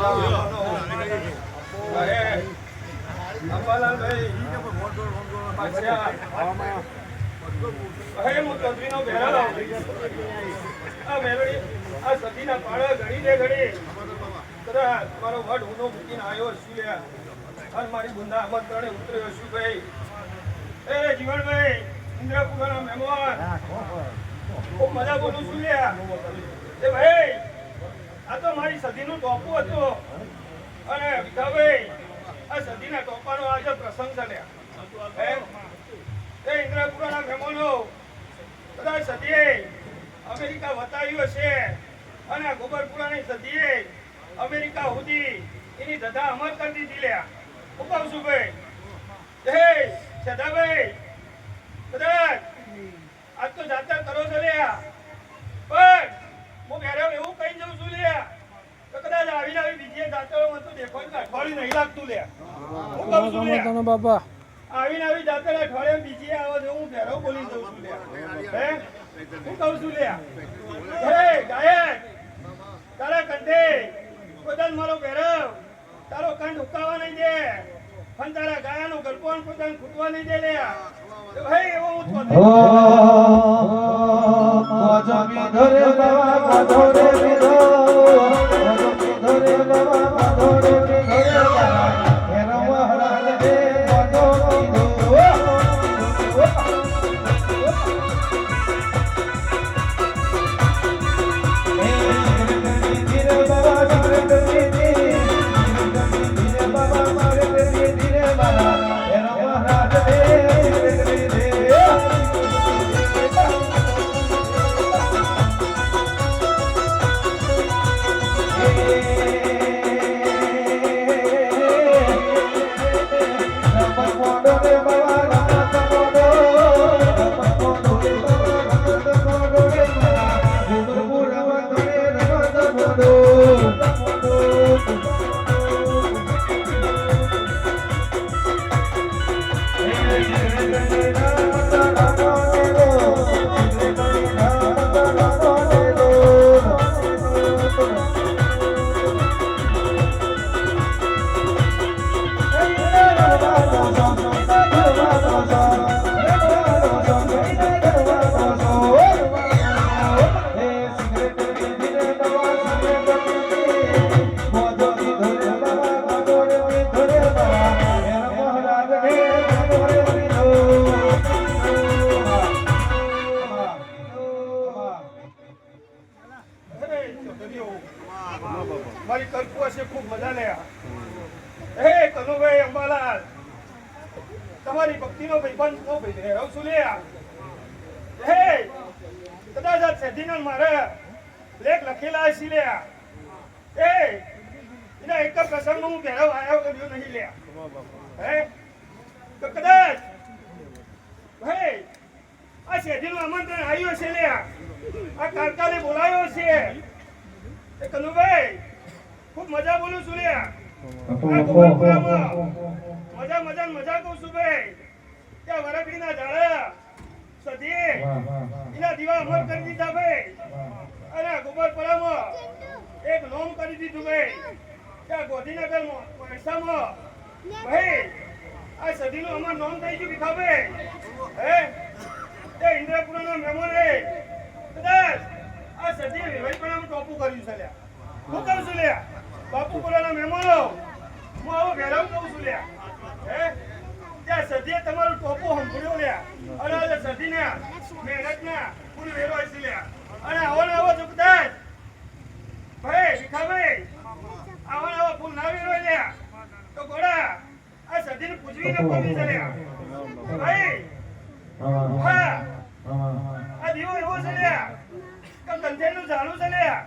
મારો વડ ઊનો મૂકીને આવ્યો અને મારી બુંદા આમંત્રણે ઉતર્યો છું ભાઈ એ જીવણભાઈ ઇન્દ્રપુરાના મહેમાન મજા બોલું છું લ્યા એ ભાઈ આ તો મારી સદીનું ટોપું હતું. અને વિધાભાઈ આ સદીના ટોપાનો આજે પ્રસંગ છે? એ ઇન્દ્રપુરાના મહેમાનો બધા સદીએ અમેરિકા વતાવ્યું હશે. અને ગોબરપુરાની સદીએ અમેરિકા સુધી એની ધજા અમર કરી દીધી લ્યા. હું કહું છું ભાઈ, હે સદાભાઈ કદાચ આજ તો જાતા કરો છો લ્યા. પણ હું ઘરે એવું કહી જઉં છું લ્યા તો કદાચ આવીને આવી બીજી જાત્રાઓમાં તો દેખવાનું કે અઠવાડિયું નહીં લાગતું લ્યા હું કહું છું લ્યા તને બાપા. આવીને આવી જાતે અઠવાડિયે બીજી આવો છો હું ઘેરો બોલી દઉં છું લ્યા હે? હું કહું છું લ્યા હે ગાયક તારા કંઠે પોતાનો મારો ભેરવ તારો કંઠ ઉકાવા નહીં દે. પણ તારા ગાયાનો ગલપોન પોતાને ખૂટવા નહીં દે લ્યા ભાઈ એવો હું ચોથી ધરે બાબા ધોરે વિધો બાબા ધરે Lord. આ મારે લેખ લખેલા હશે લ્યા એ એના એક પ્રસંગ હું ભેરવ આવ્યો કર્યો નહીં લ્યા હે? તો કદાચ હે આ શેઠીનું આમંત્રણ આવ્યું છે લ્યા આ. કારકાને બોલાયો છે એ કનુભાઈ ખૂબ મજા બોલું છું લ્યા મજા મજા મજા કહું છું ભાઈ. ત્યાં વરખડીના ઝાડા સધી એના દીવા અમર કરી દીધા ભાઈ. અને ગોપાલપુરામાં એક નોમ કરી દીધું ભાઈ. ત્યાં ગોધીનગરમાં પૈસામાં ભાઈ આ સદીનું અમાર નોમ થઈ ગયું ભીખાભાઈ. હે? એ ઇન્દ્રપુરાના મહેમાને કદાચ આ સદી વિભાઈપણાનું ટોપું કર્યું છે લ્યા. હું કહું છું લ્યા બાપુપુરાના મહેમાનો હું આવો ભેરાવ કહું છું લ્યા. હે? ત્યાં સદીએ તમારું ટોપું સંભળ્યો લ્યા. અને આજે સદીના મહેનતના પૂરી વેરો હશે લ્યા અને આવો ને આવો જો ભાઈ ભીખાભાઈ. આવો ને આવો ફૂલ ના વેરો લ્યા તો ગોડા આ સદીને પૂજવી ન પડી છે લ્યા ભાઈ હા. આ દીવો એવો છે લ્યા કે કંઠેનું ઝાડું છે લ્યા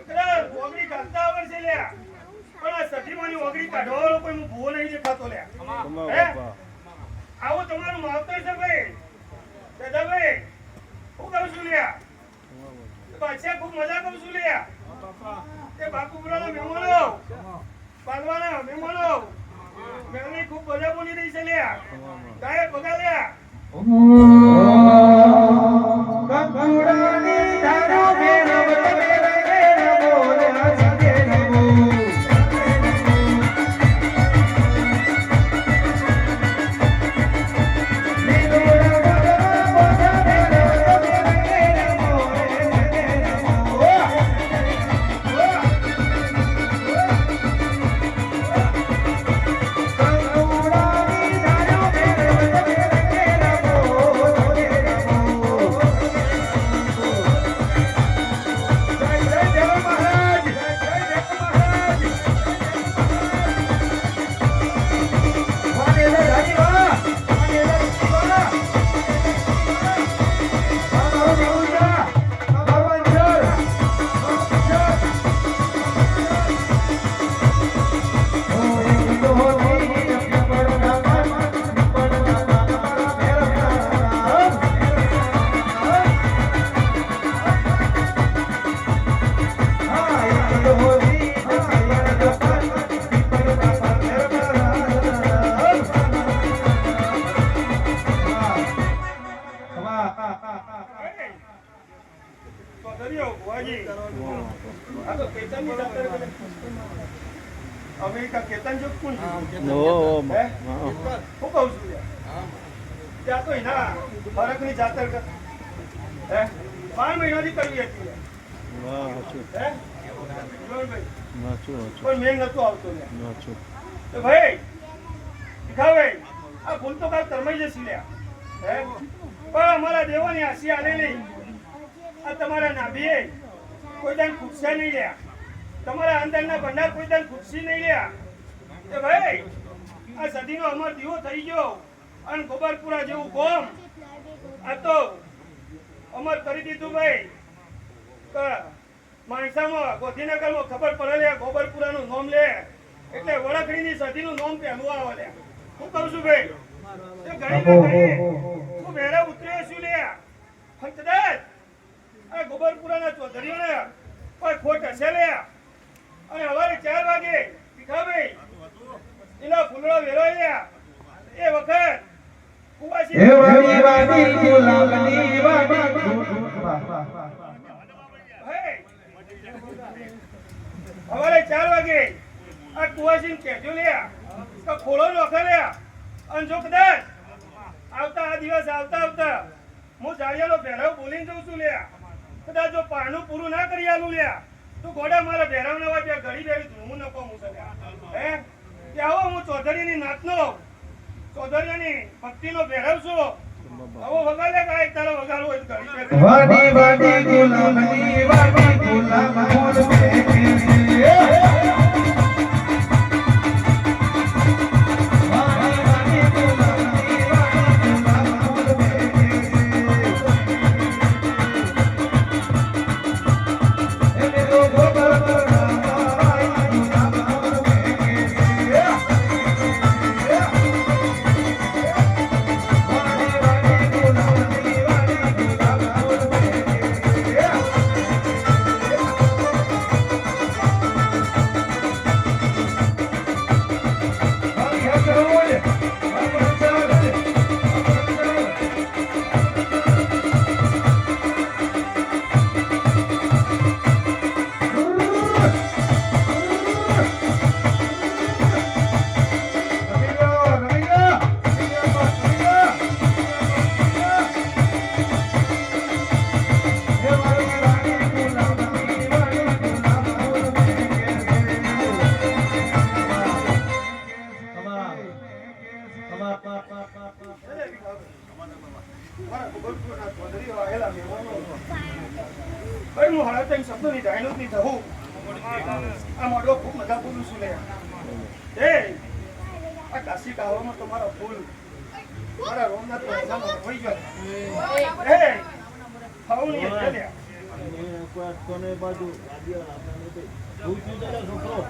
કદાચ ઓગળી કાઢતા આવડશે લ્યા પણ આ સતીમાની ઓગળી કાઢવાનો કોઈ હું ભૂવો નહીં દેખાતો લે. હે? આવું તમારું માવતર છે ભાઈ. દાદાભાઈ હું કહું છું લ્યા? પાછા ખૂબ મજા કરું છું લ્યા. એ બાપુપુરાના મહેમાનો. પાલવાના મહેમાનો. મેળવી ખૂબ મજા બોલી રહી છે લ્યા. ગાયે બગા લ્યા. કોણ છે? ઓ હે? કહું છું. ત્યાં તો એના ફરકની જાતર. હે? બાર મહિનાથી કરવી હતી હે? હાચું હાચું પણ મેળ નતો આવતો તો ભાઈ ભીખાભાઈ આ ભૂલ તો કાલ તરમાઈ જશે લ્યા હે પણ અમારા દેવોની આશી આલેલી આ તમારા નાભીએ કોઈ દાન ખૂટશે નહીં લ્યા તમારા અંદરના ભંડાર કોઈ દાન ખૂટશે નહીં લ્યા એ ભાઈ આ સદીનો અમર દીવો થઈ ગયો અને ગોબરપુરા જેવું ગોમ આ તો અમર કરી દીધું ભાઈ. કે માણસામાં ગોધીનગરમાં ખબર પડે લે ગોબરપુરાનું નામ લે. એટલે વળકડીની સદીનું નામ પહેલું આવે લે. હું કહું છું ભાઈ? ને હું વેરા ઉતર્યો છું લે. કદાચ આ ગોબરપુરાના ચૌધરીઓને કોઈ ખોટ હશે લે? અને સવારે ચાર વાગે ભીખાભાઈ એનો વેરોયા એ વખત કુવાસી હે વાડી વાડી ગુલાબની વાડી. હે! ચાર વાગે આ કુવાસીને કહેજો લ્યા કે ખોળો નોખે લ્યા અને જો કદાચ આવતા આ દિવસ આવતા આવતા હું જાળિયાનો ભેરવ બોલીને જઉં છું લ્યા કદાચ જો પાનું પૂરું ના કરી આલું લ્યા તો ગોડા મારા ભેરવ ના વાગ્યા ઘડી બેડી ધૂમું નકો હું હે? કે આવો, હું ચૌધરીની નાતનો. ચૌધરીની ભક્તિનો ભેરવ છું. આવો વગાડે કાંઈ તારો વગાડવો હોય વાડી ગુલાબની ભાઈ હું હાડા શબ્દ શબ્દોની ડાયલોગની થવું આ મોઢો ખૂબ મજા બોલું છું લે? આ કાશી કાવામાં તમારા ફૂલ. મારા રોમનાથ મહિનામાં હોઈ ગયો એ, ખાવું નહીં એટલે લ્યા. કોને બાજુ? છોકરો